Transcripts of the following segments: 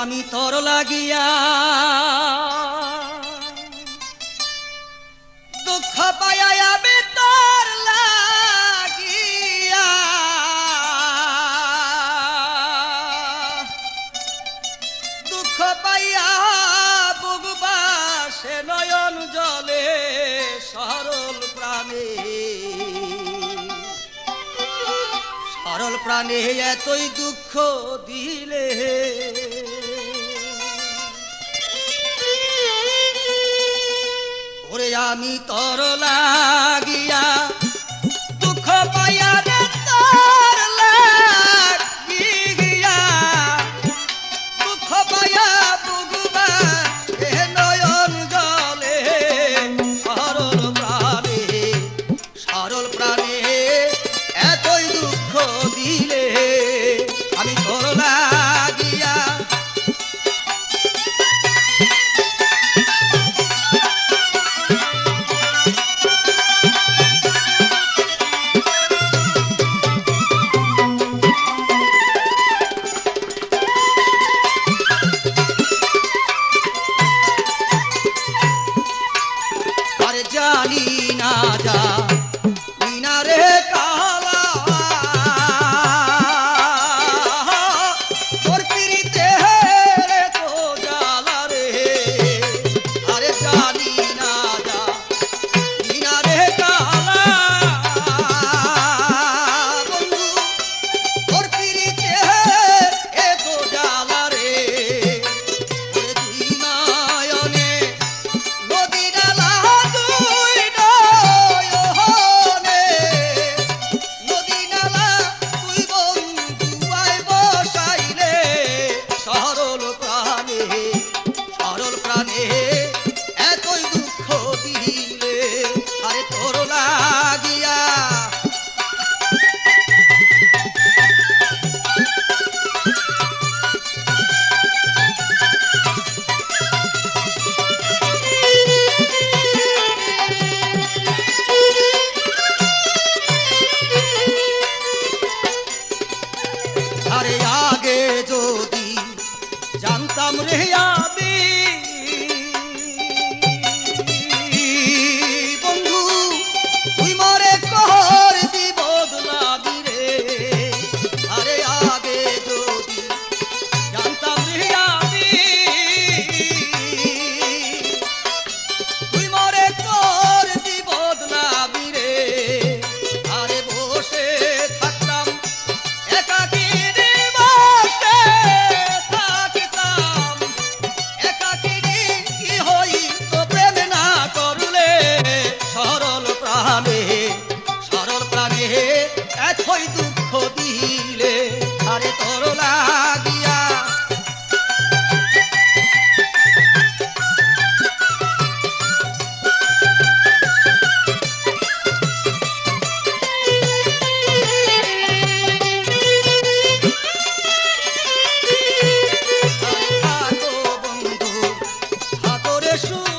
আমি তর লাগিয়া দুঃখ পায় আমি তর লাগিয়া। দুঃখ পাইয়া বুগবাসে নয়ন জলে সরল প্রাণে। সরল প্রাণে এতই দুঃখ দিলে। আমি তর লাগিয়া দুঃখ পাইয়া রে তর লাগিয়া। দুঃখ পাইয়া বুগুবা এ নয়ন জলে, সরল প্রাণে সরল প্রাণে এতই দুঃখ দিলে আমি তর লাগিয়া। রাধা राम रे यार special.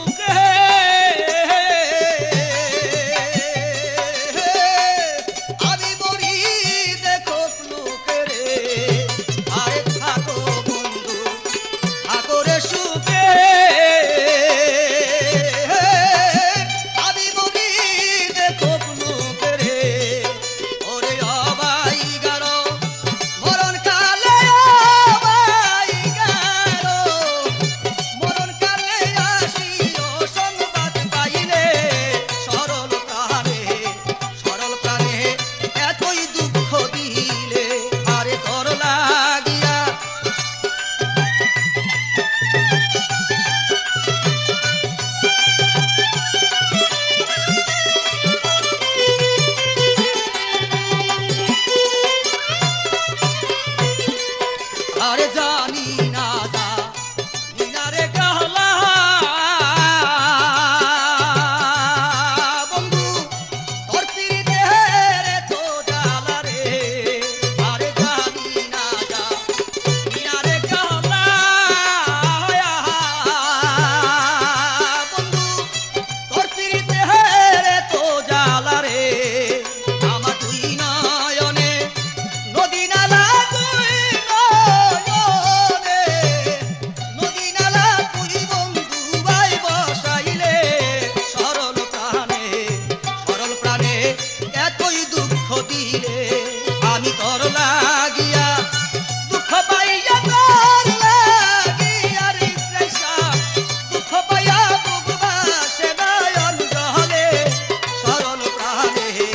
আর জানি करते हैं